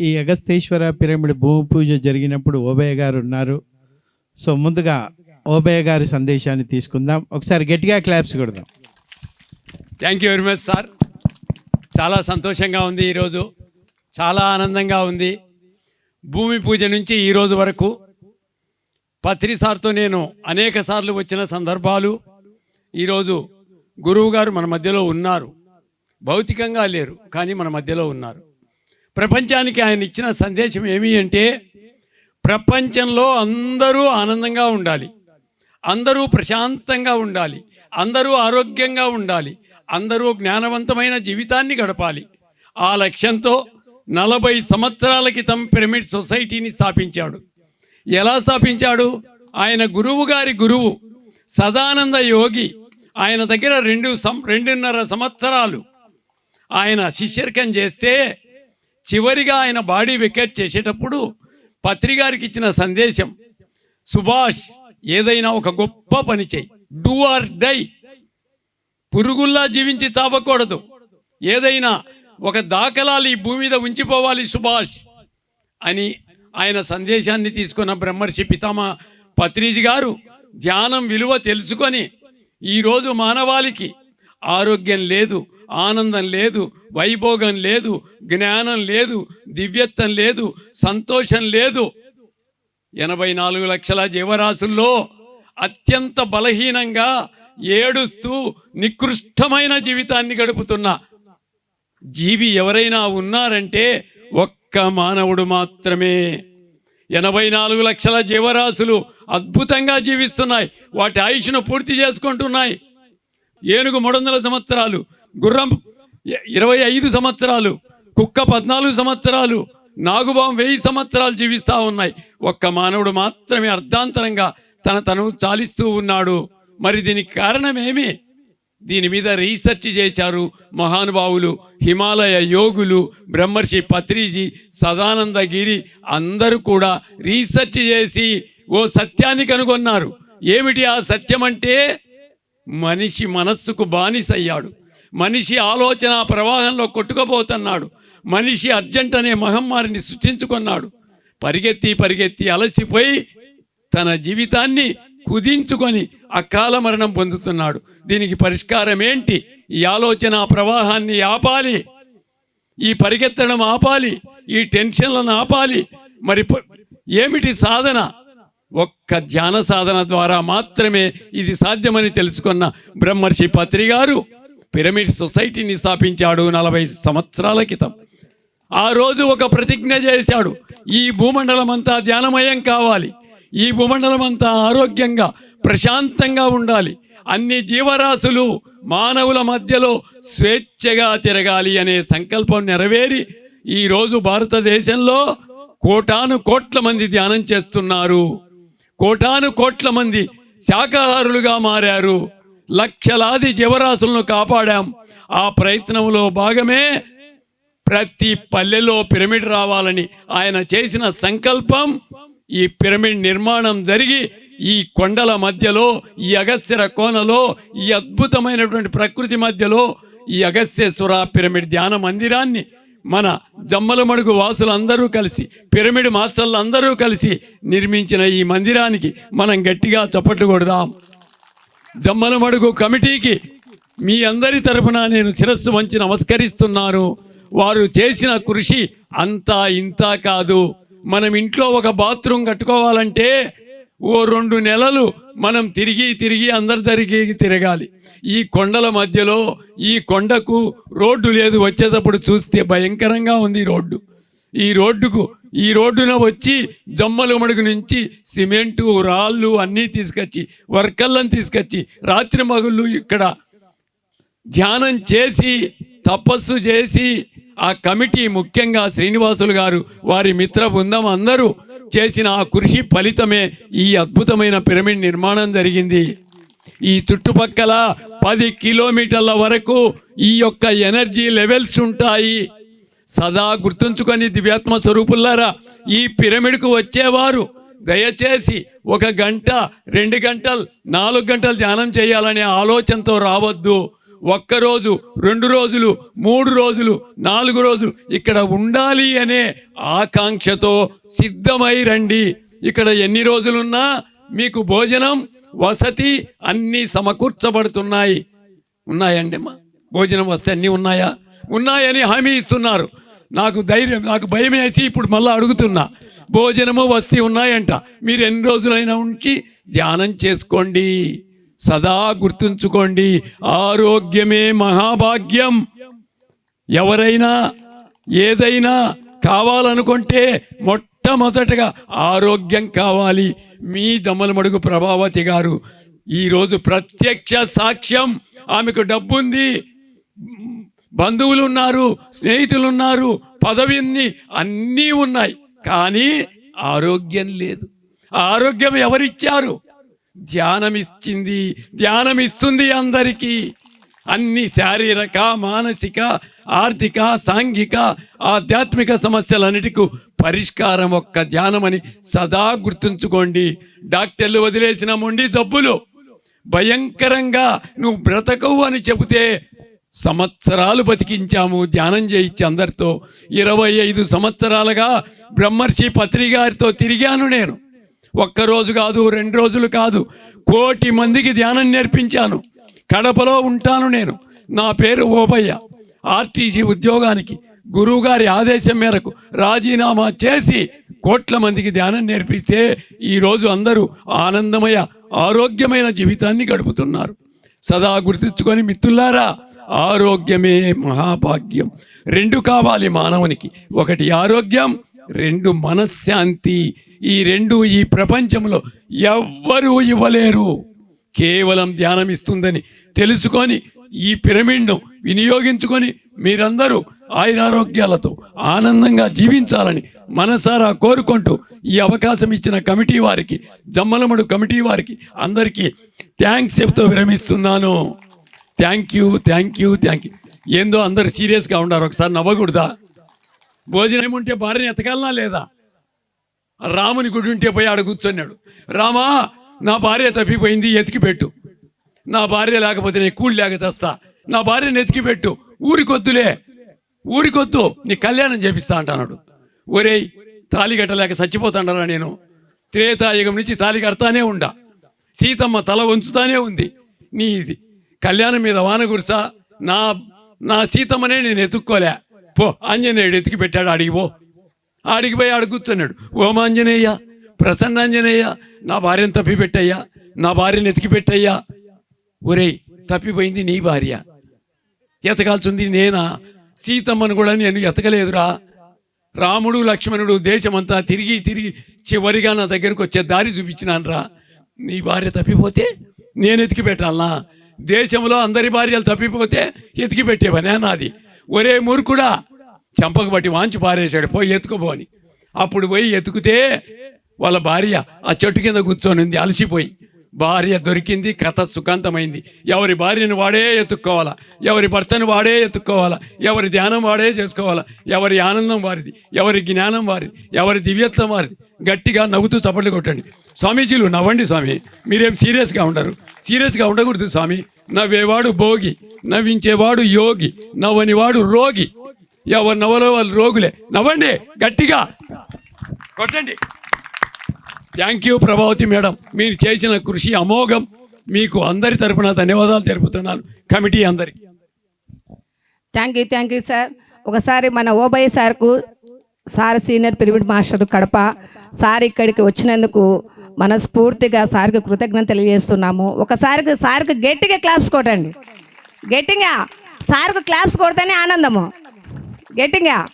ఈ అగస్తేశ్వర పిరమిడ్ భూమి పూజ జరిగినప్పుడు ఓబయ్య గారు ఉన్నారు. సో ముందుగా ఓబయ్య గారి సందేశాన్ని తీసుకుందాం. ఒకసారి గట్టిగా క్లాప్స్ కొడదాం. Thank you very much sir చాలా సంతోషంగా ఉంది ఈరోజు చాలా ఆనందంగా ఉంది. భూమి పూజ నుంచి ఈరోజు వరకు పత్రి సార్తో నేను అనేక సార్లు వచ్చిన సందర్భాలు. ఈరోజు గురువు గారు మన మధ్యలో ఉన్నారు. భౌతికంగా లేరు కానీ మన మధ్యలో ఉన్నారు. ప్రపంచానికి ఆయన ఇచ్చిన సందేశం ఏమి అంటే ప్రపంచంలో అందరూ ఆనందంగా ఉండాలి. అందరూ ప్రశాంతంగా ఉండాలి. అందరూ ఆరోగ్యంగా ఉండాలి. అందరూ జ్ఞానవంతమైన జీవితాన్ని గడపాలి. ఆ లక్ష్యంతో నలభై సంవత్సరాల క్రితం పిరమిడ్ సొసైటీని స్థాపించాడు. ఎలా స్థాపించాడు? ఆయన గురువు గారి గురువు సదానంద యోగి ఆయన దగ్గర రెండు సం రెండున్నర సంవత్సరాలు ఆయన శిష్యర్కం చేస్తే చివరిగా ఆయన బాడీ వికెట్ చేసేటప్పుడు పత్రికారికి ఇచ్చిన సందేశం సుభాష్ ఏదైనా ఒక గొప్ప పని చేయి. Do or die. పురుగుల్లా జీవించి చావకూడదు. ఏదైనా ఒక దాఖలాలు ఈ భూమి మీద ఉంచిపోవాలి సుభాష్ అని ఆయన సందేశాన్ని తీసుకున్న బ్రహ్మర్షి పితామ పత్రిజి గారు ధ్యానం విలువ తెలుసుకొని ఈరోజు మానవాళికి ఆరోగ్యం లేదు. ఆనందం లేదు వైభోగం లేదు జ్ఞానం లేదు దివ్యత్వం లేదు సంతోషం లేదు. ఎనభై నాలుగు లక్షల జీవరాశుల్లో అత్యంత బలహీనంగా ఏడుస్తూ నికృష్టమైన జీవితాన్ని గడుపుతున్న జీవి ఎవరైనా ఉన్నారంటే ఒక్క మానవుడు మాత్రమే. ఎనభై నాలుగు లక్షల జీవరాశులు అద్భుతంగా జీవిస్తున్నాయి వాటి ఆయుష్ను పూర్తి చేసుకుంటున్నాయి. ఏనుగు మూడు వందల సంవత్సరాలు గుర్రం ఇరవై ఐదు సంవత్సరాలు కుక్క పద్నాలుగు సంవత్సరాలు నాగుబాం వెయ్యి సంవత్సరాలు జీవిస్తూ ఉన్నాయి. ఒక్క మానవుడు మాత్రమే అర్ధాంతరంగా తన తను చాలిస్తూ ఉన్నాడు. మరి దీనికి కారణమేమి దీని మీద రీసెర్చ్ చేశారు మహానుభావులు హిమాలయ యోగులు బ్రహ్మర్షి పత్రిజీ సదానందగిరి అందరూ కూడా రీసెర్చ్ చేసి ఓ సత్యాన్ని కనుగొన్నారు. ఏమిటి ఆ సత్యం అంటే మనిషి మనస్సుకు బానిసయ్యాడు. మనిషి ఆలోచన ప్రవాహంలో కొట్టుకుపోతున్నాడు. మనిషి అర్జెంట్ అనే మహమ్మారిని సృష్టించుకున్నాడు. పరిగెత్తి పరిగెత్తి అలసిపోయి తన జీవితాన్ని కుదించుకొని అకాల మరణం పొందుతున్నాడు. దీనికి పరిష్కారం ఏంటి? ఈ ఆలోచన ప్రవాహాన్ని ఆపాలి. ఈ పరిగెత్తడం ఆపాలి. ఈ టెన్షన్లను ఆపాలి. మరి ఏమిటి సాధన? ఒక్క ధ్యాన సాధన ద్వారా మాత్రమే ఇది సాధ్యమని తెలుసుకున్న బ్రహ్మర్షి పత్రి గారు పిరమిడ్ సొసైటీని స్థాపించాడు నలభై సంవత్సరాల క్రితం. ఆ రోజు ఒక ప్రతిజ్ఞ చేశాడు. ఈ భూమండలం అంతా ధ్యానమయం కావాలి. ఈ భూమండలం అంతా ఆరోగ్యంగా ప్రశాంతంగా ఉండాలి. అన్ని జీవరాశులు మానవుల మధ్యలో స్వేచ్ఛగా తిరగాలి అనే సంకల్పం నెరవేరి ఈరోజు భారతదేశంలో కోటాను కోట్ల మంది ధ్యానం చేస్తున్నారు. కోటాను కోట్ల మంది శాకాహారులుగా మారారు. లక్షలాది జీవరాశులను కాపాడాం. ఆ ప్రయత్నంలో భాగమే ప్రతి పల్లెలో పిరమిడ్ రావాలని ఆయన చేసిన సంకల్పం ఈ పిరమిడ్ నిర్మాణం జరిగి ఈ కొండల మధ్యలో ఈ అగస్యర కోనలో ఈ అద్భుతమైనటువంటి ప్రకృతి మధ్యలో ఈ అగస్యేశ్వర పిరమిడ్ ధ్యాన మందిరాన్ని మన జమ్మలమడుగు వాసులందరూ కలిసి పిరమిడ్ మాస్టర్లు అందరూ కలిసి నిర్మించిన ఈ మందిరానికి మనం గట్టిగా చప్పట్లు కొడదాం. జమ్మలమడుగు కమిటీకి మీ అందరి తరపున నేను శిరస్సు వంచి నమస్కరిస్తున్నాను వారు చేసిన కృషి అంతా ఇంత కాదు. మనం ఇంట్లో ఒక బాత్రూమ్ కట్టుకోవాలంటే ఓ రెండు నెలలు మనం తిరిగి తిరిగి అందరి దగ్గరికి తిరగాలి. ఈ కొండల మధ్యలో ఈ కొండకు రోడ్డు లేదు వచ్చేటప్పుడు చూస్తే భయంకరంగా ఉంది రోడ్డు. ఈ రోడ్డుకు ఈ రోడ్డున వచ్చి జమ్మల మడుగు నుంచి సిమెంటు రాళ్ళు అన్నీ తీసుకొచ్చి వర్కర్లను తీసుకొచ్చి రాత్రి మగుళ్ళు ఇక్కడ ధ్యానం చేసి తపస్సు చేసి ఆ కమిటీ ముఖ్యంగా శ్రీనివాసులు గారు వారి మిత్ర బృందం అందరూ చేసిన ఆ కృషి ఫలితమే ఈ అద్భుతమైన పిరమిడ్ నిర్మాణం జరిగింది. ఈ చుట్టుపక్కల పది కిలోమీటర్ల వరకు ఈ యొక్క ఎనర్జీ లెవెల్స్ ఉంటాయి. సదా గుర్తుంచుకొని దివ్యాత్మ స్వరూపులారా ఈ పిరమిడ్కు వచ్చేవారు. దయచేసి ఒక గంట రెండు గంటలు నాలుగు గంటలు ధ్యానం చేయాలనే ఆలోచనతో రావద్దు. ఒక్కరోజు రెండు రోజులు మూడు రోజులు నాలుగు రోజులు ఇక్కడ ఉండాలి అనే ఆకాంక్షతో సిద్ధమై రండి. ఇక్కడ ఎన్ని రోజులున్నా మీకు భోజనం వసతి అన్నీ సమకూర్చబడుతున్నాయి. ఉన్నాయండి అమ్మా. భోజనం వస్తే అన్నీ ఉన్నాయా? ఉన్నాయని హామీ ఇస్తున్నారు. నాకు ధైర్యం నాకు భయం వేసి ఇప్పుడు మళ్ళీ అడుగుతున్నా. భోజనము వస్తీ ఉన్నాయంట. మీరు ఎన్ని రోజులైనా ఉంచి ధ్యానం చేసుకోండి. సదా గుర్తుంచుకోండి. ఆరోగ్యమే మహాభాగ్యం. ఎవరైనా ఏదైనా కావాలనుకుంటే మొట్టమొదటగా ఆరోగ్యం కావాలి. మీ జమ్మలమడుగు ప్రభావతి గారు ఈరోజు ప్రత్యక్ష సాక్ష్యం. ఆమెకు డబ్బుంది. బంధువులు ఉన్నారు స్నేహితులు ఉన్నారు పదవిని అన్నీ ఉన్నాయి. కానీ ఆరోగ్యం లేదు. ఆరోగ్యం ఎవరిచ్చారు? ధ్యానం ఇచ్చింది ధ్యానం ఇస్తుంది అందరికీ. అన్ని శారీరక మానసిక ఆర్థిక సాంఘిక ఆధ్యాత్మిక సమస్యలన్నిటికీ పరిష్కారం ఒక్క ధ్యానమని సదా గుర్తుంచుకోండి. డాక్టర్లు వదిలేసిన మొండి జబ్బులు. భయంకరంగా నువ్వు బ్రతకవు అని చెబితే సంవత్సరాలు బతికించాము ధ్యానం చేయించి అందరితో. ఇరవై ఐదు సంవత్సరాలుగా బ్రహ్మర్షి పత్రి గారితో తిరిగాను నేను. ఒక్కరోజు కాదు రెండు రోజులు కాదు కోటి మందికి ధ్యానం నేర్పించాను. కడపలో ఉంటాను నేను. నా పేరు ఓబయ్య. ఆర్టీసీ ఉద్యోగానికి గురువుగారి ఆదేశం మేరకు రాజీనామా చేసి కోట్ల మందికి ధ్యానం నేర్పిస్తే ఈరోజు అందరూ ఆనందమయ ఆరోగ్యమైన జీవితాన్ని గడుపుతున్నారు. సదా గుర్తించుకొని మిత్రులారా ఆరోగ్యమే మహాభాగ్యం. రెండు కావాలి మానవునికి. ఒకటి ఆరోగ్యం రెండు మనశ్శాంతి. ఈ రెండు ఈ ప్రపంచంలో ఎవ్వరూ ఇవ్వలేరు. కేవలం ధ్యానం ఇస్తుందని తెలుసుకొని ఈ పిరమిడ్ను వినియోగించుకొని మీరందరూ ఆయురారోగ్యాలతో ఆనందంగా జీవించాలని మనసారా కోరుకుంటూ ఈ అవకాశం ఇచ్చిన కమిటీ వారికి జమ్మలమడు కమిటీ వారికి అందరికీ థ్యాంక్స్ చెప్తూ విరమిస్తున్నాను. Thank you thank you thank you ఏందో అందరు సీరియస్గా ఉన్నారు. ఒకసారి నవ్వకూడదా? భోజనం ఏముంటే భార్యని ఎతకాలనా లేదా? రాముని గుడి ఉంటే పోయి ఆడ కూర్చున్నాడు. రామా నా భార్య తప్పిపోయింది ఎతికి పెట్టు. నా భార్య లేకపోతే నేను కూలి లేక తెస్తా నా భార్యను ఎతికి పెట్టు. ఊరికొద్దులే. ఊరికొద్దు. నీ కళ్యాణం చేపిస్తా అంటున్నాడు. ఒరేయ్ తాలి కట్టలేక చచ్చిపోతాడరా నేను? త్రేతాయుగం నుంచి తాలి కడతానే ఉండా. సీతమ్మ తల వంచుతానే ఉంది. నీ ఇది. కళ్యాణం మీద వాన కురిసా నా నా సీతమ్మనే నేను ఎత్తుక్కోలే. పో ఆంజనేయుడు ఎతికి పెట్టాడు అడిగిపో ఆడికి పోయి ఆడు కూర్చున్నాడు. ఓం ఆంజనేయ ప్రసన్నాంజనేయ నా భార్యను తప్పి పెట్టయ్యా నా భార్యను ఎతికి పెట్టయ్యా. ఒరేయ్ తప్పిపోయింది నీ భార్య. ఎతకాల్సింది నేనా? సీతమ్మను కూడా నేను ఎతకలేదురా. రాముడు లక్ష్మణుడు దేశమంతా తిరిగి తిరిగి చివరిగా నా దగ్గరకు వచ్చే దారి చూపించినాను రా నీ భార్య తప్పిపోతే నేను ఎతికి పెట్టాలనా? దేశంలో అందరి భార్యలు తప్పిపోతే ఎతికి పెట్టే నాది. ఒరే మూర్ఖుడా చంపక బట్టి వాంచి పారేశాడు పోయి ఎత్తుకోబోని అప్పుడు పోయి ఎతుకుతే వాళ్ళ భార్య ఆ చెట్టు కింద కూర్చొని ఉంది అలసిపోయి. భార్య దొరికింది కథ సుఖాంతమైంది. ఎవరి భార్యను వాడే ఎత్తుక్కోవాలా? ఎవరి భర్తను వాడే ఎత్తుక్కోవాలా? ఎవరి ధ్యానం వాడే చేసుకోవాలా? ఎవరి ఆనందం వారిది? ఎవరి జ్ఞానం వారిది? ఎవరి దివ్యత్వం వారిది? గట్టిగా నవ్వుతూ చప్పట్లు కొట్టండి. స్వామీజీలు నవ్వండి స్వామి. మీరేం సీరియస్గా ఉండరు. సీరియస్గా ఉండకూడదు స్వామి. నవ్వేవాడు భోగి నవ్వించేవాడు యోగి నవ్వనివాడు రోగి. ఎవరు నవ్వలో వాళ్ళు రోగులే. నవ్వండి గట్టిగా. కొట్టండి. థ్యాంక్ యూ ప్రభావతి మేడం మీరు చేసిన కృషి అమోఘం. మీకు అందరి తరపున ధన్యవాదాలు తెలుపుతున్నాను. కమిటీ అందరికి thank you thank you sir ఒకసారి మన ఓబయ్య సార్కు sir senior pyramid master Kadapa sir ఇక్కడికి వచ్చినందుకు మనస్ఫూర్తిగా సార్కి కృతజ్ఞత తెలియజేస్తున్నాము. ఒకసారికి సార్కి గట్టిగా క్లాప్స్ కొట్టండి. గట్టిగా. సార్కు క్లాప్స్ కొడితేనే ఆనందము. గట్టిగా.